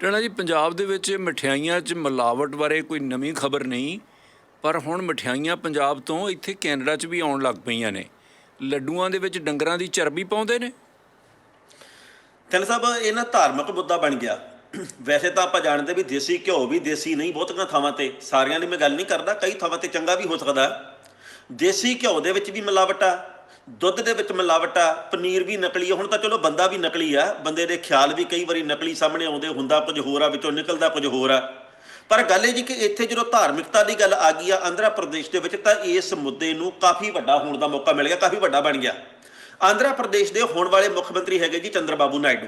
ਟਣਾ ਜੀ, ਪੰਜਾਬ ਦੇ ਵਿੱਚ ਮਠਿਆਈਆਂ 'ਚ ਮਿਲਾਵਟ ਬਾਰੇ ਕੋਈ ਨਵੀਂ ਖਬਰ ਨਹੀਂ, ਪਰ ਹੁਣ ਮਠਿਆਈਆਂ ਪੰਜਾਬ ਤੋਂ ਇੱਥੇ ਕੈਨੇਡਾ 'ਚ ਵੀ ਆਉਣ ਲੱਗ ਪਈਆਂ ਨੇ। ਲੱਡੂਆਂ ਦੇ ਵਿੱਚ ਡੰਗਰਾਂ ਦੀ ਚਰਬੀ ਪਾਉਂਦੇ ਨੇ? ਥਿੰਨ ਸਾਹਿਬ, ਇਹ ਨਾ ਧਾਰਮਿਕ ਮੁੱਦਾ ਬਣ ਗਿਆ। ਵੈਸੇ ਤਾਂ ਆਪਾਂ ਜਾਣਦੇ ਵੀ ਦੇਸੀ ਘਿਓ ਵੀ ਦੇਸੀ ਨਹੀਂ, ਬਹੁਤੀਆਂ ਥਾਵਾਂ ਤੇ। ਸਾਰਿਆਂ ਦੀ ਮੈਂ ਗੱਲ ਨਹੀਂ ਕਰਦਾ, ਕਈ ਥਾਵਾਂ ਤੇ ਚੰਗਾ ਵੀ ਹੋ ਸਕਦਾ। ਦੇਸੀ ਘਿਓ ਦੇ ਵਿੱਚ ਵੀ ਮਿਲਾਵਟ ਆ। ਦੁੱਧ ਦੇ ਵਿੱਚ ਮਿਲਾਵਟ ਆ, ਪਨੀਰ ਵੀ ਨਕਲੀ ਆ। ਹੁਣ ਤਾਂ ਚਲੋ ਬੰਦਾ ਵੀ ਨਕਲੀ ਆ, ਬੰਦੇ ਦੇ ਖਿਆਲ ਵੀ ਕਈ ਵਾਰੀ ਨਕਲੀ ਸਾਹਮਣੇ ਆਉਂਦੇ, ਹੁੰਦਾ ਕੁਝ ਹੋਰ ਆ, ਵਿੱਚੋਂ ਨਿਕਲਦਾ ਕੁਝ ਹੋਰ ਆ। ਪਰ ਗੱਲ ਇਹ ਜੀ ਕਿ ਇੱਥੇ ਜਦੋਂ ਧਾਰਮਿਕਤਾ ਦੀ ਗੱਲ ਆ ਗਈ ਆ ਆਂਧਰਾ ਪ੍ਰਦੇਸ਼ ਦੇ ਵਿੱਚ, ਤਾਂ ਇਸ ਮੁੱਦੇ ਨੂੰ ਕਾਫੀ ਵੱਡਾ ਹੋਣ ਦਾ ਮੌਕਾ ਮਿਲ ਗਿਆ, ਕਾਫੀ ਵੱਡਾ ਬਣ ਗਿਆ। ਆਂਧਰਾ ਪ੍ਰਦੇਸ਼ ਦੇ ਹੋਣ ਵਾਲੇ ਮੁੱਖ ਮੰਤਰੀ ਹੈਗੇ ਜੀ ਚੰਦਰਬਾਬੂ ਨਾਇਡੂ।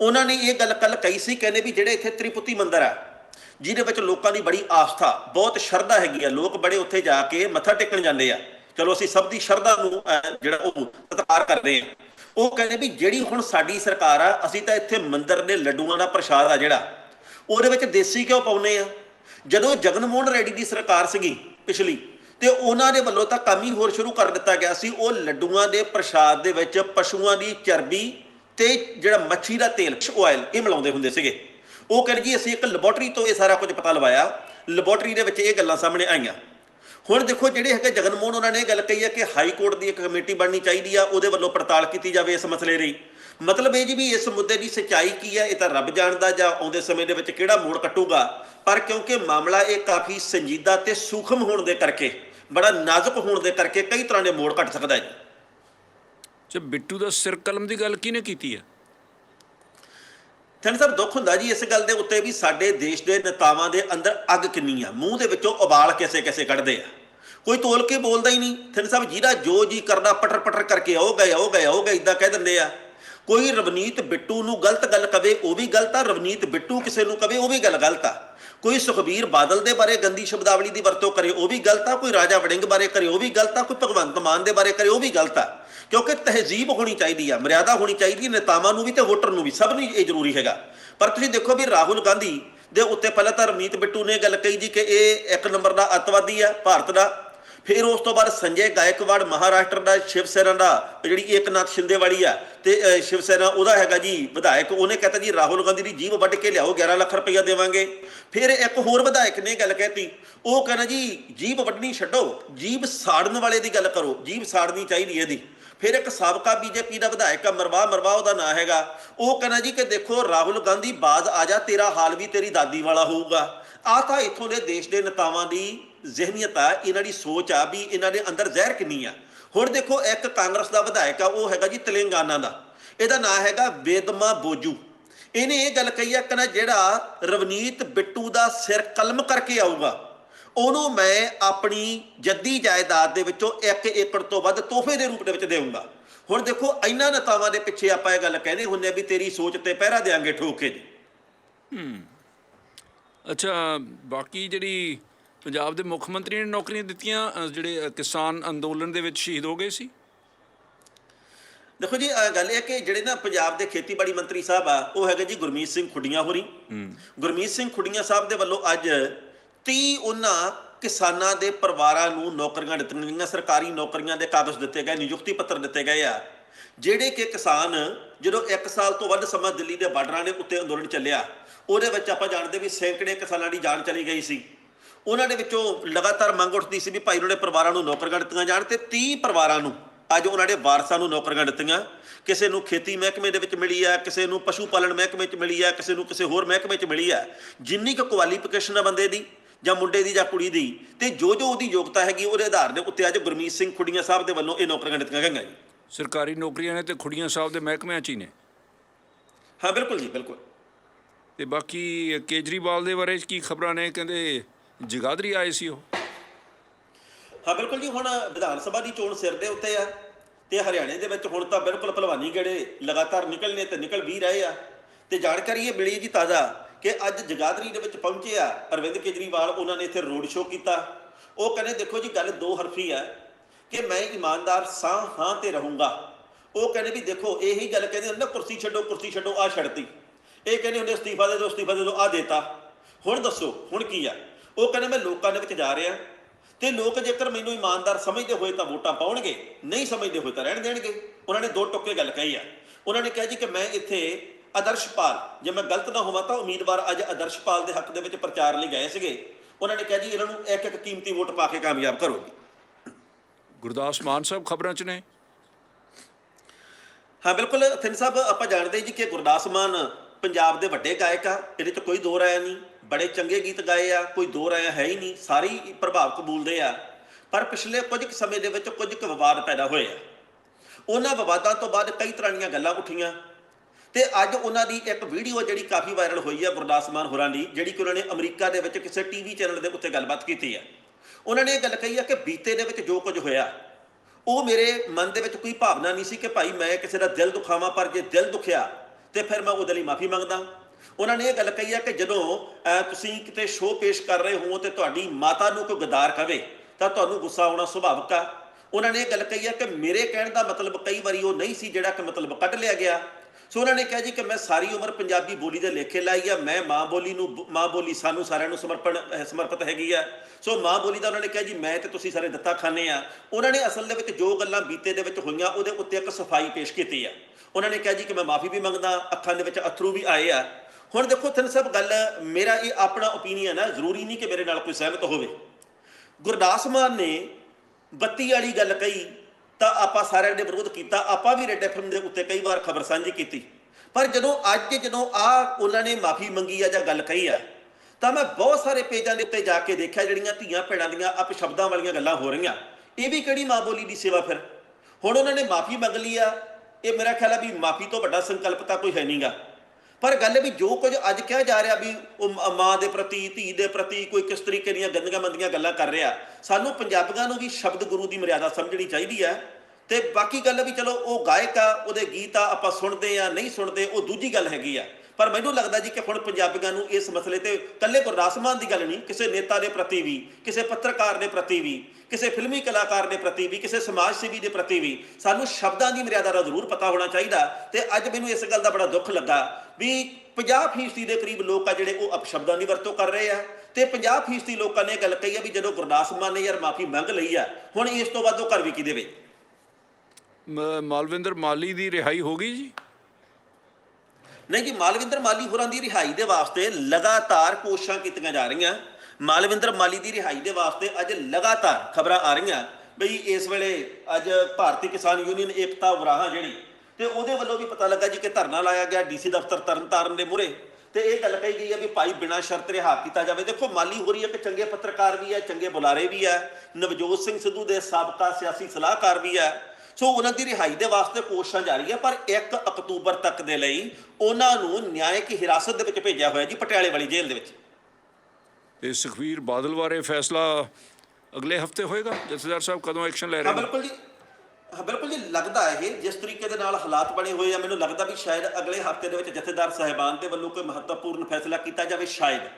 ਉਹਨਾਂ ਨੇ ਇਹ ਗੱਲ ਕੱਲ ਕਹੀ ਸੀ, ਕਹਿੰਦੇ ਵੀ ਜਿਹੜੇ ਇੱਥੇ ਤ੍ਰਿਪੁਤੀ ਮੰਦਿਰ ਆ, ਜਿਹਦੇ ਵਿੱਚ ਲੋਕਾਂ ਦੀ ਬੜੀ ਆਸਥਾ, ਬਹੁਤ ਸ਼ਰਧਾ ਹੈਗੀ ਆ, ਲੋਕ ਬੜੇ ਉੱਥੇ ਜਾ ਕੇ ਮੱਥਾ ਟੇਕਣ ਜਾਂਦੇ ਆ। ਚਲੋ ਅਸੀਂ ਸਭ ਦੀ ਸ਼ਰਧਾ ਨੂੰ ਜਿਹੜਾ ਉਹ ਸਤਿਕਾਰ ਕਰਦੇ ਹਾਂ। ਉਹ ਕਹਿੰਦੇ ਵੀ ਜਿਹੜੀ ਹੁਣ ਸਾਡੀ ਸਰਕਾਰ ਆ, ਅਸੀਂ ਤਾਂ ਇੱਥੇ ਮੰਦਰ ਦੇ ਲੱਡੂਆਂ ਦਾ ਪ੍ਰਸ਼ਾਦ ਆ ਜਿਹੜਾ, ਉਹਦੇ ਵਿੱਚ ਦੇਸੀ ਘਿਓ ਪਾਉਨੇ ਆ ਜਦੋਂ ਜਗਨਮੋਹਨ ਰੈਡੀ ਦੀ ਸਰਕਾਰ ਸੀਗੀ ਪਿਛਲੀ, ਤੇ ਉਹਨਾਂ ਦੇ ਵੱਲੋਂ ਤਾਂ ਕੰਮ ਹੀ ਹੋਰ ਸ਼ੁਰੂ ਕਰ ਦਿੱਤਾ ਗਿਆ ਸੀ, ਉਹ ਲੱਡੂਆਂ ਦੇ ਪ੍ਰਸ਼ਾਦ ਦੇ ਵਿੱਚ ਪਸ਼ੂਆਂ ਦੀ ਚਰਬੀ ਤੇ ਜਿਹੜਾ ਮੱਛੀ ਦਾ ਤੇਲ ਆਇਲ ਇਹ ਮਿਲਾਉਂਦੇ ਹੁੰਦੇ ਸੀਗੇ। ਉਹ ਕਹਿੰਦੇ ਜੀ ਅਸੀਂ ਇੱਕ ਲੈਬੋਰਟਰੀ ਤੋਂ ਇਹ ਸਾਰਾ ਕੁਝ ਪਤਾ ਲਵਾਇਆ। ਲੈਬੋਰਟਰੀ ਦੇ ਵਿੱਚ ਇਹ ਗੱਲਾਂ ਸਾਹਮਣੇ ਆਈਆਂ। ਹੁਣ ਦੇਖੋ ਜਿਹੜੇ ਹੈਗੇ ਜਗਨ ਮੋਹਨ ਉਹਨਾਂ ਨੇ ਇਹ ਗੱਲ ਕਹੀ ਹੈ ਕਿ ਹਾਈ ਕੋਰਟ ਦੀ ਇੱਕ ਕਮੇਟੀ ਬਣਨੀ ਚਾਹੀਦੀ ਆ ਉਹਦੇ ਵੱਲੋਂ ਪੜਤਾਲ ਕੀਤੀ ਜਾਵੇ ਇਸ ਮਸਲੇ ਦੀ। ਮਤਲਬ ਇਹ ਜੀ ਵੀ ਇਸ ਮੁੱਦੇ ਦੀ ਸੱਚਾਈ ਕੀ ਹੈ ਇਹ ਤਾਂ ਰੱਬ ਜਾਣਦਾ ਜਾਂ ਆਉਂਦੇ ਸਮੇਂ ਦੇ ਵਿੱਚ ਕਿਹੜਾ ਮੋੜ ਕੱਟੂਗਾ। ਪਰ ਕਿਉਂਕਿ ਮਾਮਲਾ ਇਹ ਕਾਫੀ ਸੰਜੀਦਾ ਤੇ ਸੂਖਮ ਹੋਣ ਦੇ ਕਰਕੇ ਬੜਾ ਨਾਜ਼ੁਕ ਹੋਣ ਦੇ ਕਰਕੇ ਕਈ ਤਰ੍ਹਾਂ ਦੇ ਮੋੜ ਕੱਟ ਸਕਦਾ ਹੈ ਜੀ। ਬਿੱਟੂ ਦਾ ਸਿਰ ਕਲਮ ਦੀ ਗੱਲ ਕਿਹਨੇ ਕੀਤੀ ਹੈ? ਥੈਨ ਸਾਹਿਬ ਦੁੱਖ ਹੁੰਦਾ ਜੀ ਇਸ ਗੱਲ ਦੇ ਉੱਤੇ ਵੀ ਸਾਡੇ ਦੇਸ਼ ਦੇ ਨੇਤਾਵਾਂ ਦੇ ਅੰਦਰ ਅੱਗ ਕਿੰਨੀ ਆ। ਮੂੰਹ ਦੇ ਵਿੱਚੋਂ ਉਬਾਲ ਕਿਸੇ ਕਿਸੇ ਕੱਢਦੇ ਆ। ਕੋਈ ਤੋਲ ਕੇ ਬੋਲਦਾ ਹੀ ਨਹੀਂ। ਥੈਨ ਸਾਹਿਬ ਜਿਹਦਾ ਜੋ ਜੀ ਕਰਦਾ, ਪਟਰ ਪਟਰ ਕਰਕੇ ਆਓ ਗਏ ਆਓ ਗਏ ਆਓ ਗਏ ਇਦਾਂ ਕਹਿ ਦਿੰਦੇ ਆ। ਕੋਈ ਰਵਨੀਤ ਬਿੱਟੂ ਨੂੰ ਗਲਤ ਗੱਲ ਕਵੇ, ਉਹ ਵੀ ਗਲਤ ਆ। ਰਵਨੀਤ ਬਿੱਟੂ ਕਿਸੇ ਨੂੰ ਕਵੇ, ਉਹ ਵੀ ਗੱਲ ਗਲਤ ਆ। ਕੋਈ ਸੁਖਬੀਰ ਬਾਦਲ ਦੇ ਬਾਰੇ ਗੰਦੀ ਸ਼ਬਦਾਵਲੀ ਦੀ ਵਰਤੋਂ ਕਰੇ, ਉਹ ਵੀ ਗਲਤ ਆ। ਕੋਈ ਰਾਜਾ ਵੜਿੰਗ ਬਾਰੇ ਕਰੇ, ਉਹ ਵੀ ਗਲਤ ਆ। ਕੋਈ ਭਗਵੰਤ ਮਾਨ ਦੇ ਬਾਰੇ ਕਰੇ, ਉਹ ਵੀ ਗਲਤ ਆ। ਕਿਉਂਕਿ ਤਹਿਜ਼ੀਬ ਹੋਣੀ ਚਾਹੀਦੀ ਆ, ਮਰਿਆਦਾ ਹੋਣੀ ਚਾਹੀਦੀ ਹੈ ਨੇਤਾਵਾਂ ਨੂੰ ਵੀ ਤੇ ਵੋਟਰ ਨੂੰ ਵੀ, ਸਭ ਨੂੰ ਇਹ ਜ਼ਰੂਰੀ ਹੈਗਾ। ਪਰ ਤੁਸੀਂ ਦੇਖੋ ਵੀ ਰਾਹੁਲ ਗਾਂਧੀ ਦੇ ਉੱਤੇ ਪਹਿਲਾਂ ਤਾਂ ਰਵਨੀਤ ਬਿੱਟੂ ਨੇ ਗੱਲ ਕਹੀ ਜੀ ਕਿ ਇਹ ਇੱਕ ਨੰਬਰ ਦਾ ਅੱਤਵਾਦੀ ਆ, ਭਾਰਤ ਦਾ। ਫਿਰ ਉਸ ਤੋਂ ਬਾਅਦ ਸੰਜੇ ਗਾਇਕਵਾੜ ਮਹਾਰਾਸ਼ਟਰ ਦਾ ਸ਼ਿਵ ਸੈਨਾ ਦਾ ਜਿਹੜੀ ਏਕਨਾਥ ਸ਼ਿੰਦੇ ਵਾਲੀ ਆ ਤੇ ਸ਼ਿਵ ਸੈਨਾ ਉਹਦਾ ਹੈਗਾ ਜੀ ਵਿਧਾਇਕ। ਉਹਨੇ ਕਹਤਾ ਜੀ, ਰਾਹੁਲ ਗਾਂਧੀ ਦੀ ਜੀਬ ਵੱਢ ਕੇ ਲਿਆਓ 11 ਲੱਖ ਰੁਪਈਆ ਦੇਵਾਂਗੇ। ਫਿਰ ਇੱਕ ਹੋਰ ਵਿਧਾਇਕ ਨੇ ਗੱਲ ਕਹਿਤੀ। ਉਹ ਕਹਿੰਦਾ ਜੀ ਜੀਬ ਵੱਢਣੀ ਛੱਡੋ ਜੀਬ ਸਾੜਨ ਵਾਲੇ ਦੀ ਗੱਲ ਕਰੋ ਜੀਬ ਸਾੜਨੀ ਚਾਹੀਦੀ ਇਹਦੀ। ਫਿਰ ਇੱਕ ਸਾਬਕਾ ਬੀਜੇਪੀ ਦਾ ਵਿਧਾਇਕ ਆ, ਮਰਵਾ ਮਰਵਾ ਉਹਦਾ ਨਾਂ ਹੈਗਾ। ਉਹ ਕਹਿੰਦਾ ਜੀ ਕਿ ਦੇਖੋ, ਰਾਹੁਲ ਗਾਂਧੀ ਬਾਜ਼ ਆ ਜਾ, ਤੇਰਾ ਹਾਲ ਵੀ ਤੇਰੀ ਦਾਦੀ ਵਾਲਾ ਹੋਊਗਾ। ਆ ਤਾਂ ਇੱਥੋਂ ਦੇ ਦੇਸ਼ ਦੇ ਨੇਤਾਵਾਂ ਦੀ ਜ਼ਿਹਨੀਅਤ ਆ, ਇਹਨਾਂ ਦੀ ਸੋਚ ਆ ਵੀ ਇਹਨਾਂ ਦੇ ਅੰਦਰ ਜ਼ਹਿਰ ਕਿੰਨੀ ਆ। ਹੁਣ ਦੇਖੋ, ਇੱਕ ਕਾਂਗਰਸ ਦਾ ਵਿਧਾਇਕ ਆ, ਉਹ ਹੈਗਾ ਜੀ ਤੇਲੰਗਾਨਾ ਦਾ। ਇਹਦਾ ਨਾਂ ਹੈਗਾ ਵੇਦਮਾ ਬੋਜੂ। ਇਹਨੇ ਇਹ ਗੱਲ ਕਹੀ ਆ, ਕਹਿੰਦਾ ਜਿਹੜਾ ਰਵਨੀਤ ਬਿੱਟੂ ਦਾ ਸਿਰ ਕਲਮ ਕਰਕੇ ਆਊਗਾ ਉਹਨੂੰ ਮੈਂ ਆਪਣੀ ਜੱਦੀ ਜਾਇਦਾਦ ਦੇ ਵਿੱਚੋਂ 1 ਏਕੜ ਤੋਂ ਵੱਧ ਤੋਹਫੇ ਦੇ ਰੂਪ ਦੇ ਵਿੱਚ ਦੇਵਾਂਗਾ ਹੁਣ ਦੇਖੋ ਇਹਨਾਂ ਨੇਤਾਵਾਂ ਦੇ ਪਿੱਛੇ ਆਪਾਂ ਇਹ ਗੱਲ ਕਹਿੰਦੇ ਹੁੰਦੇ ਆ ਵੀ ਤੇਰੀ ਸੋਚ ਤੇ ਪਹਿਰਾ ਦੇਾਂਗੇ ਠੋਕ ਜੀ ਅੱਛਾ ਬਾਕੀ ਜਿਹੜੀ ਪੰਜਾਬ ਦੇ ਮੁੱਖ ਮੰਤਰੀ ਨੇ ਨੌਕਰੀਆਂ ਦਿੱਤੀਆਂ ਜਿਹੜੇ ਕਿਸਾਨ ਅੰਦੋਲਨ ਦੇ ਵਿੱਚ ਸ਼ਹੀਦ ਹੋ ਗਏ ਸੀ? ਦੇਖੋ ਜੀ ਗੱਲ ਇਹ ਹੈ ਕਿ ਜਿਹੜੇ ਨਾ ਪੰਜਾਬ ਦੇ ਖੇਤੀਬਾੜੀ ਮੰਤਰੀ ਸਾਹਿਬ ਆ ਉਹ ਹੈਗੇ ਜੀ ਗੁਰਮੀਤ ਸਿੰਘ ਖੁੱਡੀਆਂ ਹੋਰੀ। ਗੁਰਮੀਤ ਸਿੰਘ ਖੁੱਡੀਆਂ ਸਾਹਿਬ ਦੇ ਵੱਲੋਂ ਅੱਜ 30 ਉਹਨਾਂ ਕਿਸਾਨਾਂ ਦੇ ਪਰਿਵਾਰਾਂ ਨੂੰ ਨੌਕਰੀਆਂ ਦਿੱਤੀਆਂ ਗਈਆਂ, ਸਰਕਾਰੀ ਨੌਕਰੀਆਂ ਦੇ ਕਾਗਜ਼ ਦਿੱਤੇ ਗਏ, ਨਿਯੁਕਤੀ ਪੱਤਰ ਦਿੱਤੇ ਗਏ ਆ। ਜਿਹੜੇ ਕਿ ਕਿਸਾਨ ਜਦੋਂ 1 ਸਾਲ ਤੋਂ ਵੱਧ ਸਮਾਂ ਦਿੱਲੀ ਦੇ ਬਾਰਡਰਾਂ ਦੇ ਉੱਤੇ ਅੰਦੋਲਨ ਚੱਲਿਆ, ਉਹਦੇ ਵਿੱਚ ਆਪਾਂ ਜਾਣਦੇ ਵੀ ਸੈਂਕੜੇ ਕਿਸਾਨਾਂ ਦੀ ਜਾਨ ਚਲੀ ਗਈ ਸੀ। ਉਹਨਾਂ ਦੇ ਵਿੱਚੋਂ ਲਗਾਤਾਰ ਮੰਗ ਉੱਠਦੀ ਸੀ ਵੀ ਭਾਈ ਉਹਨਾਂ ਦੇ ਪਰਿਵਾਰਾਂ ਨੂੰ ਨੌਕਰੀਆਂ ਦਿੱਤੀਆਂ ਜਾਣ ਤੇ 30 ਪਰਿਵਾਰਾਂ ਨੂੰ ਅੱਜ ਉਹਨਾਂ ਦੇ ਵਾਰਸਾਂ ਨੂੰ ਨੌਕਰੀਆਂ ਦਿੱਤੀਆਂ। ਕਿਸੇ ਨੂੰ ਖੇਤੀ ਮਹਿਕਮੇ ਦੇ ਵਿੱਚ ਮਿਲੀ ਆ, ਕਿਸੇ ਨੂੰ ਪਸ਼ੂ ਪਾਲਣ ਮਹਿਕਮੇ 'ਚ ਮਿਲੀ ਆ, ਕਿਸੇ ਨੂੰ ਕਿਸੇ ਹੋਰ ਮਹਿਕਮੇ 'ਚ ਮਿਲੀ ਆ। ਜਿੰਨੀ ਕੁ ਕੁਆਲੀਫਿਕੇਸ਼ਨ ਆ ਬੰਦੇ ਦੀ ਜਾਂ ਮੁੰਡੇ ਦੀ ਜਾਂ ਕੁੜੀ ਦੀ ਤੇ ਜੋ ਜੋ ਉਹਦੀ ਯੋਗਤਾ ਹੈਗੀ ਉਹਦੇ ਆਧਾਰ ਦੇ ਉੱਤੇ ਅੱਜ ਗੁਰਮੀਤ ਸਿੰਘ ਖੁੱਡੀਆਂ ਸਾਹਿਬ ਦੇ ਵੱਲੋਂ ਇਹ ਨੌਕਰੀਆਂ ਦਿੱਤੀਆਂ ਗਈਆਂ ਜੀ। ਸਰਕਾਰੀ ਨੌਕਰੀਆਂ ਨੇ ਤੇ ਖੁੜੀਆਂ ਸਾਹਿਬ ਦੇ ਮਹਿਕਮਿਆਂ 'ਚ ਹੀ ਨੇ। ਹਾਂ ਬਿਲਕੁਲ ਜੀ ਬਿਲਕੁਲ। ਤੇ ਬਾਕੀ ਕੇਜਰੀਵਾਲ ਦੇ ਬਾਰੇ 'ਚ ਕੀ ਖਬਰਾਂ ਨੇ? ਕਹਿੰਦੇ ਜਗਾਦਰੀ ਆਏ ਸੀ ਉਹ। ਹਾਂ ਬਿਲਕੁਲ ਜੀ ਹੁਣ ਵਿਧਾਨ ਸਭਾ ਦੀ ਚੋਣ ਸਿਰ ਦੇ ਉੱਤੇ ਆ ਤੇ ਹਰਿਆਣੇ ਦੇ ਵਿੱਚ ਹੁਣ ਤਾਂ ਬਿਲਕੁਲ ਭਲਵਾਨੀ ਗੇੜੇ ਲਗਾਤਾਰ ਨਿਕਲਨੇ ਤੇ ਨਿਕਲ ਵੀ ਰਹੇ ਆ। ਤੇ ਜਾਣਕਾਰੀ ਇਹ ਮਿਲੀ ਜੀ ਤਾਜ਼ਾ ਕਿ ਅੱਜ ਜਗਾਦਰੀ ਦੇ ਵਿੱਚ ਪਹੁੰਚੇ ਆ ਅਰਵਿੰਦ ਕੇਜਰੀਵਾਲ, ਉਹਨਾਂ ਨੇ ਇੱਥੇ ਰੋਡ ਸ਼ੋਅ ਕੀਤਾ। ਉਹ ਕਹਿੰਦੇ, ਦੇਖੋ ਜੀ, ਗੱਲ ਦੋ ਹਰਫੀ ਆ ਕਿ ਮੈਂ ਇਮਾਨਦਾਰ ਸਾਂ, ਹਾਂ ਤੇ ਰਹੂੰਗਾ। ਉਹ ਕਹਿੰਦੇ ਵੀ ਦੇਖੋ, ਇਹੀ ਗੱਲ ਕਹਿੰਦੇ ਹੁੰਦੇ ਨਾ, ਕੁਰਸੀ ਛੱਡੋ ਕੁਰਸੀ ਛੱਡੋ ਆ ਛੱਡਤੀ ਇਹ ਕਹਿੰਦੇ ਹੁੰਦੇ, ਅਸਤੀਫਾ ਦੇ ਦਿਓ, ਅਸਤੀਫਾ ਦੇ ਦਿਓ ਆ ਦੇਤਾ। ਹੁਣ ਦੱਸੋ, ਹੁਣ ਕੀ ਆ? ਉਹ ਕਹਿੰਦੇ, ਮੈਂ ਲੋਕਾਂ ਦੇ ਵਿੱਚ ਜਾ ਰਿਹਾ ਤੇ ਲੋਕ ਜੇਕਰ ਮੈਨੂੰ ਇਮਾਨਦਾਰ ਸਮਝਦੇ ਹੋਏ ਤਾਂ ਵੋਟਾਂ ਪਾਉਣਗੇ, ਨਹੀਂ ਸਮਝਦੇ ਹੋਏ ਤਾਂ ਰਹਿਣ ਦੇਣਗੇ। ਉਹਨਾਂ ਨੇ ਦੋ ਟੁੱਕੇ ਗੱਲ ਕਹੀ ਆ। ਉਹਨਾਂ ਨੇ ਕਿਹਾ ਜੀ ਕਿ ਮੈਂ ਇੱਥੇ ਆਦਰਸ਼ਪਾਲ ਜੇ ਮੈਂ ਗਲਤ ਨਾ ਹੋਵਾਂ ਤਾਂ ਉਮੀਦਵਾਰ ਅੱਜ ਆਦਰਸ਼ਪਾਲ ਦੇ ਹੱਕ ਦੇ ਵਿੱਚ ਪ੍ਰਚਾਰ ਲਈ ਗਏ ਸੀਗੇ। ਉਹਨਾਂ ਨੇ ਕਿਹਾ ਜੀ ਇਹਨਾਂ ਨੂੰ ਇੱਕ ਇੱਕ ਕੀਮਤੀ ਵੋਟ ਪਾ ਕੇ ਕਾਮਯਾਬ ਕਰੋ ਜੀ ਗੁਰਦਾਸ ਮਾਨ ਸਾਹਿਬ ਖਬਰਾਂ 'ਚ ਨੇ? ਹਾਂ ਬਿਲਕੁਲ। ਥਿੰਨ ਸਾਹਿਬ ਆਪਾਂ ਜਾਣਦੇ ਜੀ ਕਿ ਗੁਰਦਾਸ ਮਾਨ ਪੰਜਾਬ ਦੇ ਵੱਡੇ ਗਾਇਕ ਆ। ਇਹਦੇ 'ਚ ਕੋਈ ਦੋ ਰਾਇਆ ਨਹੀਂ। ਬੜੇ ਚੰਗੇ ਗੀਤ ਗਾਏ ਆ। ਕੋਈ ਦੋ ਰਾਇਆ ਹੈ ਹੀ ਨਹੀਂ। ਸਾਰੇ ਹੀ ਪ੍ਰਭਾਵ ਕਬੂਲਦੇ ਆ। ਪਰ ਪਿਛਲੇ ਕੁਝ ਸਮੇਂ ਦੇ ਵਿੱਚ ਕੁਝ ਕੁ ਵਿਵਾਦ ਪੈਦਾ ਹੋਏ ਆ। ਉਹਨਾਂ ਵਿਵਾਦਾਂ ਤੋਂ ਬਾਅਦ ਕਈ ਤਰ੍ਹਾਂ ਦੀਆਂ ਗੱਲਾਂ ਉੱਠੀਆਂ। ਤੇ ਅੱਜ ਉਹਨਾਂ ਦੀ ਇੱਕ ਵੀਡੀਓ ਜਿਹੜੀ ਕਾਫੀ ਵਾਇਰਲ ਹੋਈ ਹੈ ਗੁਰਦਾਸ ਮਾਨ ਹੋਰਾਂ ਦੀ, ਜਿਹੜੀ ਕਿ ਉਹਨਾਂ ਨੇ ਅਮਰੀਕਾ ਦੇ ਵਿੱਚ ਕਿਸੇ ਟੀਵੀ ਚੈਨਲ ਦੇ ਉੱਤੇ ਗੱਲਬਾਤ ਕੀਤੀ ਹੈ ਉਹਨਾਂ ਨੇ ਇਹ ਗੱਲ ਕਹੀ ਹੈ ਕਿ ਬੀਤੇ ਦੇ ਵਿੱਚ ਜੋ ਕੁਝ ਹੋਇਆ, ਉਹ ਮੇਰੇ ਮਨ ਦੇ ਵਿੱਚ ਕੋਈ ਭਾਵਨਾ ਨਹੀਂ ਸੀ ਕਿ ਭਾਈ ਮੈਂ ਕਿਸੇ ਦਾ ਦਿਲ ਦੁਖਾਵਾਂ, ਪਰ ਜੇ ਦਿਲ ਦੁਖਿਆ, ਤੇ ਫਿਰ ਮੈਂ ਉਹਦੇ ਲਈ ਮਾਫੀ ਮੰਗਦਾ। ਉਹਨਾਂ ਨੇ ਇਹ ਗੱਲ ਕਹੀ ਹੈ ਕਿ ਜਦੋਂ ਤੁਸੀਂ ਕਿਤੇ ਸ਼ੋਅ ਪੇਸ਼ ਕਰ ਰਹੇ ਹੋ ਤੇ ਤੁਹਾਡੀ ਮਾਤਾ ਨੂੰ ਕੋਈ ਗਦਾਰ ਕਵੇ ਤਾਂ ਤੁਹਾਨੂੰ ਗੁੱਸਾ ਆਉਣਾ ਸੁਭਾਵਿਕ ਆ। ਉਹਨਾਂ ਨੇ ਇਹ ਗੱਲ ਕਹੀ ਹੈ ਕਿ ਮੇਰੇ ਕਹਿਣ ਦਾ ਮਤਲਬ ਕਈ ਵਾਰੀ ਉਹ ਨਹੀਂ ਸੀ ਜਿਹੜਾ ਕਿ ਮਤਲਬ ਕੱਢ ਲਿਆ ਗਿਆ। ਸੋ ਉਹਨਾਂ ਨੇ ਕਿਹਾ ਜੀ ਕਿ ਮੈਂ ਸਾਰੀ ਉਮਰ ਪੰਜਾਬੀ ਬੋਲੀ ਦੇ ਲੇਖੇ ਲਾਈ ਆ, ਮੈਂ ਮਾਂ ਬੋਲੀ ਨੂੰ, ਮਾਂ ਬੋਲੀ ਸਾਨੂੰ ਸਾਰਿਆਂ ਨੂੰ ਸਮਰਪਣ ਸਮਰਪਿਤ ਹੈਗੀ ਆ। ਸੋ ਮਾਂ ਬੋਲੀ ਦਾ ਉਹਨਾਂ ਨੇ ਕਿਹਾ ਜੀ, ਮੈਂ ਤੇ ਤੁਸੀਂ ਸਾਰੇ ਦਿੱਤਾ ਖਾਨੇ ਆ। ਉਹਨਾਂ ਨੇ ਅਸਲ ਦੇ ਵਿੱਚ ਜੋ ਗੱਲਾਂ ਬੀਤੇ ਦੇ ਵਿੱਚ ਹੋਈਆਂ, ਉਹਦੇ ਉੱਤੇ ਇੱਕ ਸਫ਼ਾਈ ਪੇਸ਼ ਕੀਤੀ ਆ। ਉਹਨਾਂ ਨੇ ਕਿਹਾ ਜੀ ਕਿ ਮੈਂ ਮਾਫੀ ਵੀ ਮੰਗਦਾ, ਅੱਖਾਂ ਦੇ ਵਿੱਚ ਅਥਰੂ ਵੀ ਆਏ ਆ। ਹੁਣ ਦੇਖੋ ਤਿੰਨ ਸਭ ਗੱਲ, ਮੇਰਾ ਇਹ ਆਪਣਾ ਓਪੀਨੀਅਨ ਹੈ ਜ਼ਰੂਰੀ ਨਹੀਂ ਕਿ ਮੇਰੇ ਨਾਲ ਕੋਈ ਸਹਿਮਤ ਹੋਵੇ। ਗੁਰਦਾਸ ਮਾਨ ਨੇ ਬੱਤੀ ਵਾਲੀ ਗੱਲ ਕਹੀ ਤਾਂ ਆਪਾਂ ਸਾਰਿਆਂ ਨੇ ਵਿਰੋਧ ਕੀਤਾ, ਆਪਾਂ ਵੀ ਰੈਡ ਐਫਐਮ ਦੇ ਉੱਤੇ ਕਈ ਵਾਰ ਖਬਰ ਸਾਂਝੀ ਕੀਤੀ। ਪਰ ਜਦੋਂ ਅੱਜ ਜਦੋਂ ਆ ਉਹਨਾਂ ਨੇ ਮਾਫੀ ਮੰਗੀ ਆ ਜਾਂ ਗੱਲ ਕਹੀ ਆ, ਤਾਂ ਮੈਂ ਬਹੁਤ ਸਾਰੇ ਪੇਜਾਂ ਦੇ ਉੱਤੇ ਜਾ ਕੇ ਦੇਖਿਆ ਜਿਹੜੀਆਂ ਧੀਆਂ ਭੈਣਾਂ ਦੀਆਂ ਅਪ ਸ਼ਬਦਾਂ ਵਾਲੀਆਂ ਗੱਲਾਂ ਹੋ ਰਹੀਆਂ। ਇਹ ਵੀ ਕਿਹੜੀ ਮਾਂ ਬੋਲੀ ਦੀ ਸੇਵਾ ਫਿਰ? ਹੁਣ ਉਹਨਾਂ ਨੇ ਮਾਫੀ ਮੰਗ ਲਈ ਆ, ਇਹ ਮੇਰਾ ਖਿਆਲ ਆ ਵੀ ਮਾਫੀ ਤੋਂ ਵੱਡਾ ਸੰਕਲਪ ਤਾਂ ਕੋਈ ਹੈ ਨਹੀਂਗਾ ਪਰ ਗੱਲ ਵੀ ਜੋ ਕੁਝ ਅੱਜ ਕਿਹਾ ਜਾ ਰਿਹਾ ਵੀ ਉਹ ਮ- ਮਾਂ ਦੇ ਪ੍ਰਤੀ, ਧੀ ਦੇ ਪ੍ਰਤੀ ਕੋਈ ਕਿਸ ਤਰੀਕੇ ਦੀਆਂ ਗੰਦੀਆਂ ਮੰਦੀਆਂ ਗੱਲਾਂ ਕਰ ਰਿਹਾ, ਸਾਨੂੰ ਪੰਜਾਬੀਆਂ ਨੂੰ ਵੀ ਸ਼ਬਦ ਗੁਰੂ ਦੀ ਮਰਿਆਦਾ ਸਮਝਣੀ ਚਾਹੀਦੀ ਹੈ। ਤੇ ਬਾਕੀ ਗੱਲ ਵੀ ਚਲੋ ਉਹ ਗਾਇਕ ਆ, ਉਹਦੇ ਗੀਤ ਆ, ਆਪਾਂ ਸੁਣਦੇ ਆ, ਨਹੀਂ ਸੁਣਦੇ, ਉਹ ਦੂਜੀ ਗੱਲ ਹੈਗੀ ਆ। ਪਰ ਮੈਨੂੰ ਲੱਗਦਾ ਜੀ ਕਿ ਹੁਣ ਪੰਜਾਬੀਆਂ ਨੂੰ ਇਸ ਮਸਲੇ ਤੇ ਕੱਲੇ ਗੁਰਦਾਸ ਮਾਨ ਦੀ ਗੱਲ ਨਹੀਂ, ਕਿਸੇ ਨੇਤਾ ਦੇ ਪ੍ਰਤੀ ਵੀ, ਕਿਸੇ ਪੱਤਰਕਾਰ ਦੇ ਪ੍ਰਤੀ ਵੀ, ਕਿਸੇ ਫਿਲਮੀ ਕਲਾਕਾਰ ਦੇ ਪ੍ਰਤੀ ਵੀ, ਕਿਸੇ ਸਮਾਜ ਸੇਵੀ ਦੇ ਪ੍ਰਤੀ ਵੀ ਸਾਨੂੰ ਸ਼ਬਦਾਂ ਦੀ ਮਰਿਆਦਾ ਦਾ ਜ਼ਰੂਰ ਪਤਾ ਹੋਣਾ ਚਾਹੀਦਾ ਤੇ ਅੱਜ ਮੈਨੂੰ ਇਸ ਗੱਲ ਦਾ ਬੜਾ ਦੁੱਖ ਲੱਗਾ ਵੀ 50% ਦੇ ਕਰੀਬ ਲੋਕ ਆ ਜਿਹੜੇ ਉਹ ਅਪਸ਼ਬਦਾਂ ਦੀ ਵਰਤੋਂ ਕਰ ਰਹੇ ਆ ਤੇ 50% ਲੋਕਾਂ ਨੇ ਇਹ ਗੱਲ ਕਹੀ ਆ ਵੀ ਜਦੋਂ ਗੁਰਦਾਸ ਮਾਨ ਨੇ ਯਾਰ ਮਾਫੀ ਮੰਗ ਲਈ ਆ, ਹੁਣ ਇਸ ਤੋਂ ਬਾਅਦ ਉਹ ਕਰ ਵੀ ਕੀ ਦੇਵੇ ਮ- ਮਾਲਵਿੰਦਰ ਮਾਲੀ ਦੀ ਰਿਹਾਈ ਹੋ ਗਈ ਜੀ। ਨਹੀਂ ਜੀ ਮਾਲਵਿੰਦਰ ਮਾਲੀ ਹੋਰਾਂ ਦੀ ਰਿਹਾਈ ਦੇ ਵਾਸਤੇ ਲਗਾਤਾਰ ਕੋਸ਼ਿਸ਼ਾਂ ਕੀਤੀਆਂ ਜਾ ਰਹੀਆਂ। ਮਾਲਵਿੰਦਰ ਮਾਲੀ ਦੀ ਰਿਹਾਈ ਦੇ ਵਾਸਤੇ ਅੱਜ ਲਗਾਤਾਰ ਖਬਰਾਂ ਆ ਰਹੀਆਂ। ਬਈ ਇਸ ਵੇਲੇ ਅੱਜ ਭਾਰਤੀ ਕਿਸਾਨ ਯੂਨੀਅਨ ਏਕਤਾ ਵਰਾਹਾਂ ਜਿਹੜੀ, ਤੇ ਉਹਦੇ ਵੱਲੋਂ ਵੀ ਪਤਾ ਲੱਗਾ ਜੀ ਕਿ ਧਰਨਾ ਲਾਇਆ ਗਿਆ ਡੀਸੀ ਦਫ਼ਤਰ ਤਰਨਤਾਰਨ ਦੇ ਮੂਹਰੇ। ਤੇ ਇਹ ਗੱਲ ਕਹੀ ਗਈ ਹੈ ਵੀ ਭਾਈ ਬਿਨਾਂ ਸ਼ਰਤ ਰਿਹਾ ਕੀਤਾ ਜਾਵੇ। ਦੇਖੋ ਮਾਲੀ ਹੋਰੀ ਇੱਕ ਚੰਗੇ ਪੱਤਰਕਾਰ ਵੀ ਹੈ, ਚੰਗੇ ਬੁਲਾਰੇ ਵੀ ਹੈ। ਨਵਜੋਤ ਸਿੰਘ ਸਿੱਧੂ ਦੇ ਸਾਬਕਾ ਸਿਆਸੀ ਸਲਾਹਕਾਰ ਵੀ ਹੈ। ਸੋ ਉਹਨਾਂ ਦੀ ਰਿਹਾਈ ਦੇ ਵਾਸਤੇ ਕੋਸ਼ਿਸ਼ਾਂ ਜਾਰੀ ਹੈ ਪਰ 1 ਅਕਤੂਬਰ ਤੱਕ ਦੇ ਲਈ ਉਹਨਾਂ ਨੂੰ ਨਿਆਇਕ ਹਿਰਾਸਤ ਦੇ ਵਿੱਚ ਭੇਜਿਆ ਹੋਇਆ ਜੀ ਪਟਿਆਲੇ ਵਾਲੀ ਜੇਲ੍ਹ ਦੇ ਵਿੱਚ। ਤੇ ਸੁਖਵੀਰ ਬਾਦਲ ਬਾਰੇ ਫੈਸਲਾ ਅਗਲੇ ਹਫ਼ਤੇ ਹੋਏਗਾ? ਜਥੇਦਾਰ ਸਾਹਿਬ ਕਦੋਂ ਐਕਸ਼ਨ ਲੈ ਹਾਂ ਰਹੇ ਨੇ? ਬਿਲਕੁਲ ਜੀ। ਹਾਂ ਬਿਲਕੁਲ ਜੀ ਲੱਗਦਾ ਇਹ ਜਿਸ ਤਰੀਕੇ ਦੇ ਨਾਲ ਹਾਲਾਤ ਬਣੇ ਹੋਏ ਆ ਮੈਨੂੰ ਲੱਗਦਾ ਵੀ ਸ਼ਾਇਦ ਅਗਲੇ ਹਫ਼ਤੇ ਦੇ ਵਿੱਚ ਜਥੇਦਾਰ ਸਾਹਿਬਾਨ ਦੇ ਵੱਲੋਂ ਕੋਈ ਮਹੱਤਵਪੂਰਨ ਫੈਸਲਾ ਕੀਤਾ ਜਾਵੇ ਸ਼ਾਇਦ।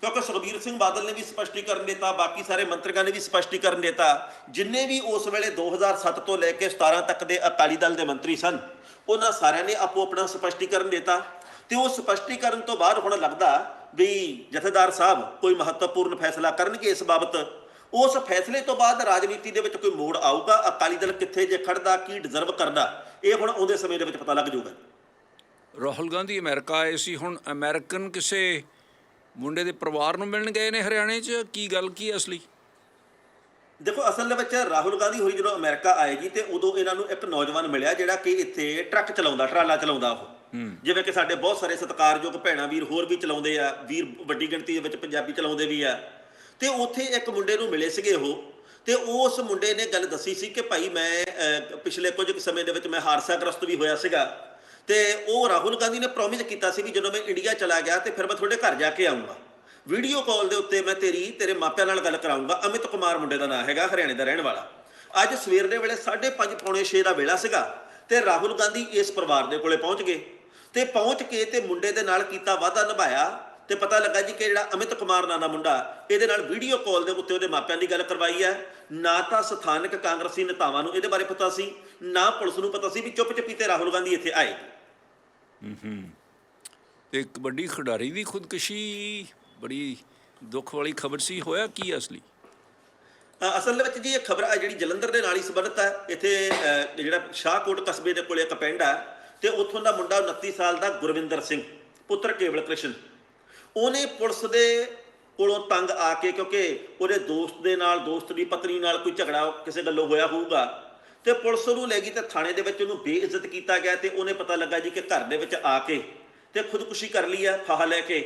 ਕਿਉਂਕਿ ਸੁਖਬੀਰ ਸਿੰਘ ਬਾਦਲ ਨੇ ਵੀ ਸਪਸ਼ਟੀਕਰਨ ਦਿੱਤਾ, ਬਾਕੀ ਸਾਰੇ ਮੰਤਰੀਆਂ ਨੇ ਵੀ ਸਪਸ਼ਟੀਕਰਨ ਦਿੱਤਾ। ਜਿੰਨੇ ਵੀ ਉਸ ਵੇਲੇ 2007 ਤੋਂ ਲੈ ਕੇ 17 ਤੱਕ ਦੇ ਅਕਾਲੀ ਦਲ ਦੇ ਮੰਤਰੀ ਸਨ, ਉਹਨਾਂ ਸਾਰਿਆਂ ਨੇ ਆਪੋ ਆਪਣਾ ਸਪਸ਼ਟੀਕਰਨ ਦਿੱਤਾ। ਤੇ ਉਹ ਸਪਸ਼ਟੀਕਰਨ ਤੋਂ ਬਾਅਦ ਹੁਣ ਲੱਗਦਾ ਵੀ ਜਥੇਦਾਰ ਸਾਹਿਬ ਕੋਈ ਮਹੱਤਵਪੂਰਨ ਫੈਸਲਾ ਕਰਨਗੇ ਇਸ ਬਾਬਤ। ਉਸ ਫੈਸਲੇ ਤੋਂ ਬਾਅਦ ਰਾਜਨੀਤੀ ਦੇ ਵਿੱਚ ਕੋਈ ਮੋੜ ਆਊਗਾ? ਅਕਾਲੀ ਦਲ ਕਿੱਥੇ ਜੇ ਖੜਦਾ ਕੀ ਡਿਜ਼ਰਵ ਕਰਦਾ? ਇਹ ਹੁਣ ਆਉਂਦੇ ਸਮੇਂ ਦੇ ਵਿੱਚ ਪਤਾ ਲੱਗ ਜਾਊਗਾ। ਰਾਹੁਲ ਗਾਂਧੀ ਅਮਰੀਕਾ ਆਏ ਸੀ, ਹੁਣ ਅਮਰੀਕਨ ਕਿਸੇ ਮੁੰਡੇ ਦੇ ਪਰਿਵਾਰ ਨੂੰ ਮਿਲਣ ਗਏ ਨੇ ਹਰਿਆਣੇ 'ਚ? ਕੀ ਗੱਲ ਕੀ ਹੈ ਅਸਲੀ? ਦੇਖੋ ਅਸਲ ਦੇ ਵਿੱਚ ਰਾਹੁਲ ਗਾਂਧੀ ਹੋਰੀ ਜਦੋਂ ਅਮਰੀਕਾ ਆਏ ਜੀ ਤੇ ਉਦੋਂ ਇਹਨਾਂ ਨੂੰ ਇੱਕ ਨੌਜਵਾਨ ਮਿਲਿਆ ਜਿਹੜਾ ਕਿ ਇੱਥੇ ਟਰੱਕ ਚਲਾਉਂਦਾ ਟਰਾਲਾ ਚਲਾਉਂਦਾ ਉਹ। ਜਿਵੇਂ ਕਿ ਸਾਡੇ ਬਹੁਤ ਸਾਰੇ ਸਤਿਕਾਰਯੋਗ ਭੈਣਾਂ ਵੀਰ ਹੋਰ ਵੀ ਚਲਾਉਂਦੇ ਆ ਵੀਰ ਵੱਡੀ ਗਿਣਤੀ ਦੇ ਵਿੱਚ ਪੰਜਾਬੀ ਚਲਾਉਂਦੇ ਵੀ ਆ। ਤੇ ਉੱਥੇ ਇੱਕ ਮੁੰਡੇ ਨੂੰ ਮਿਲੇ ਸੀਗੇ ਉਹ ਤੇ ਉਸ ਮੁੰਡੇ ਨੇ ਗੱਲ ਦੱਸੀ ਸੀ ਕਿ ਭਾਈ ਮੈਂ ਪਿਛਲੇ ਕੁਝ ਸਮੇਂ ਦੇ ਵਿੱਚ ਮੈਂ ਹਾਦਸਾਗ੍ਰਸਤ ਵੀ ਹੋਇਆ ਸੀਗਾ। ਤੇ ਉਹ ਰਾਹੁਲ ਗਾਂਧੀ ਨੇ ਪ੍ਰੋਮਿਸ ਕੀਤਾ ਸੀ ਵੀ ਜਦੋਂ ਮੈਂ ਇੰਡੀਆ ਚਲਾ ਗਿਆ ਤੇ ਫਿਰ ਮੈਂ ਤੁਹਾਡੇ ਘਰ ਜਾ ਕੇ ਆਉਂਗਾ ਵੀਡੀਓ ਕਾਲ ਦੇ ਉੱਤੇ ਮੈਂ ਤੇਰੀ, ਤੇਰੇ ਮਾਪਿਆਂ ਨਾਲ ਗੱਲ ਕਰਾਉਂਗਾ ਅਮਿਤ ਕੁਮਾਰ ਮੁੰਡੇ ਦਾ ਨਾਮ ਹੈਗਾ, ਹਰਿਆਣੇ ਦਾ ਰਹਿਣ ਵਾਲਾ। ਅੱਜ ਸਵੇਰ ਦੇ ਵੇਲੇ 5:30 ਪੌਣੇ 6 ਦਾ ਵੇਲਾ ਸੀਗਾ ਤੇ ਰਾਹੁਲ ਗਾਂਧੀ ਇਸ ਪਰਿਵਾਰ ਦੇ ਕੋਲੇ ਪਹੁੰਚ ਗਏ। ਤੇ ਪਹੁੰਚ ਕੇ ਤੇ ਮੁੰਡੇ ਦੇ ਨਾਲ ਕੀਤਾ ਵਾਅਦਾ ਨਿਭਾਇਆ ਤੇ ਪਤਾ ਲੱਗਾ ਜੀ ਕਿ ਜਿਹੜਾ ਅਮਿਤ ਕੁਮਾਰ ਨਾਂ ਦਾ ਮੁੰਡਾ ਇਹਦੇ ਨਾਲ ਵੀਡੀਓ ਕਾਲ ਦੇ ਉੱਤੇ ਉਹਦੇ ਮਾਪਿਆਂ ਦੀ ਗੱਲ ਕਰਵਾਈ ਹੈ। ਨਾ ਤਾਂ ਸਥਾਨਕ ਕਾਂਗਰਸੀ ਨੇਤਾਵਾਂ ਨੂੰ ਇਹਦੇ ਬਾਰੇ ਪਤਾ ਸੀ ਨਾ ਪੁਲਿਸ ਨੂੰ ਪਤਾ ਸੀ ਵੀ ਚੁੱਪ ਚਪੀਤੇ ਰਾਹੁਲ ਗਾਂਧੀ ਇੱਥੇ ਆਏ। ਤੇ ਇੱਕ ਵੱਡੀ ਖਿਡਾਰੀ ਦੀ ਖੁਦਕੁਸ਼ੀ ਬੜੀ ਦੁੱਖ ਵਾਲੀ ਖਬਰ ਸੀ ਹੋਇਆ ਕੀ ਹੈ ਅਸਲੀ? ਅਸਲ ਦੇ ਵਿੱਚ ਜੀ ਇਹ ਖਬਰ ਆ ਜਿਹੜੀ ਜਲੰਧਰ ਦੇ ਨਾਲ ਹੀ ਸੰਬੰਧਿਤ ਹੈ ਇੱਥੇ ਅ, ਜਿਹੜਾ ਸ਼ਾਹਕੋਟ ਕਸਬੇ ਦੇ ਕੋਲੇ ਇੱਕ ਪਿੰਡ ਆ ਤੇ ਉੱਥੋਂ ਦਾ ਮੁੰਡਾ 29 ਸਾਲ ਦਾ ਗੁਰਵਿੰਦਰ ਸਿੰਘ ਪੁੱਤਰ ਕੇਵਲ ਕ੍ਰਿਸ਼ਨ। ਉਹਨੇ ਪੁਲਿਸ ਦੇ ਕੋਲੋਂ ਤੰਗ ਆ ਕੇ ਕਿਉਂਕਿ ਉਹਦੇ ਦੋਸਤ ਦੇ ਨਾਲ ਦੋਸਤ ਦੀ ਪਤਨੀ ਨਾਲ ਕੋਈ ਝਗੜਾ ਕਿਸੇ ਗੱਲੋਂ ਹੋਇਆ ਹੋਊਗਾ ਤੇ ਪੁਲਿਸ ਉਹਨੂੰ ਲੈ ਗਈ ਤੇ ਥਾਣੇ ਦੇ ਵਿੱਚ ਉਹਨੂੰ ਬੇਇੱਜ਼ਤ ਕੀਤਾ ਗਿਆ ਤੇ ਉਹਨੇ ਪਤਾ ਲੱਗਾ ਜੀ ਕਿ ਘਰ ਦੇ ਵਿੱਚ ਆ ਕੇ ਤੇ ਖੁਦਕੁਸ਼ੀ ਕਰ ਲਈ ਆ ਫਾਹਾ ਲੈ ਕੇ।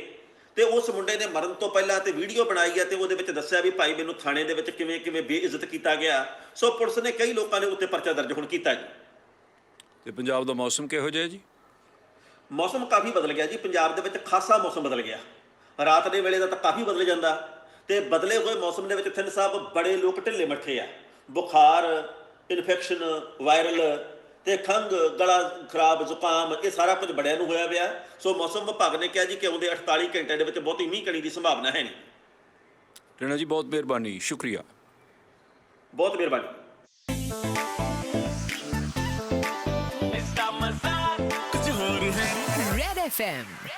ਤੇ ਉਸ ਮੁੰਡੇ ਨੇ ਮਰਨ ਤੋਂ ਪਹਿਲਾਂ ਤੇ ਵੀਡੀਓ ਬਣਾਈ ਆ ਤੇ ਉਹਦੇ ਵਿੱਚ ਦੱਸਿਆ ਵੀ ਭਾਈ ਮੈਨੂੰ ਥਾਣੇ ਦੇ ਵਿੱਚ ਕਿਵੇਂ ਕਿਵੇਂ ਬੇਇੱਜ਼ਤ ਕੀਤਾ ਗਿਆ। ਸੋ ਪੁਲਿਸ ਨੇ ਕਈ ਲੋਕਾਂ ਦੇ ਉੱਤੇ ਪਰਚਾ ਦਰਜ ਹੁਣ ਕੀਤਾ ਜੀ। ਤੇ ਪੰਜਾਬ ਦਾ ਮੌਸਮ ਕਿਹੋ ਜਿਹਾ ਜੀ? ਮੌਸਮ ਕਾਫੀ ਬਦਲ ਗਿਆ ਜੀ ਪੰਜਾਬ ਦੇ ਵਿੱਚ ਖਾਸਾ ਮੌਸਮ ਬਦਲ ਗਿਆ। ਰਾਤ ਦੇ ਵੇਲੇ ਦਾ ਤਾਂ ਕਾਫੀ ਬਦਲ ਜਾਂਦਾ। ਤੇ ਬਦਲੇ ਹੋਏ ਮੌਸਮ ਦੇ ਵਿੱਚ ਥਿੰਨ ਸਾਹਿਬ ਬੜੇ ਲੋਕ ਢਿੱਲੇ ਮੱਠੇ ਆ। ਬੁਖਾਰ ਇਨਫੈਕਸ਼ਨ ਵਾਇਰਲ ਤੇ ਖੰਗ ਗਲਾ ਖਰਾਬ ਜ਼ੁਕਾਮ ਇਹ ਸਾਰਾ ਕੁਝ ਬੜਿਆਂ ਨੂੰ ਹੋਇਆ ਪਿਆ। ਸੋ ਮੌਸਮ ਵਿਭਾਗ ਨੇ ਕਿਹਾ ਜੀ ਕਿ ਆਉਂਦੇ 48 ਘੰਟੇ ਦੇ ਵਿੱਚ ਬਹੁਤੀ ਮੀਂਹ ਕਣੀ ਦੀ ਸੰਭਾਵਨਾ ਹੈ ਨਹੀਂ। ਟਣਾ ਜੀ ਬਹੁਤ ਮਿਹਰਬਾਨੀ ਸ਼ੁਕਰੀਆ। ਬਹੁਤ ਮਿਹਰਬਾਨੀ। FM.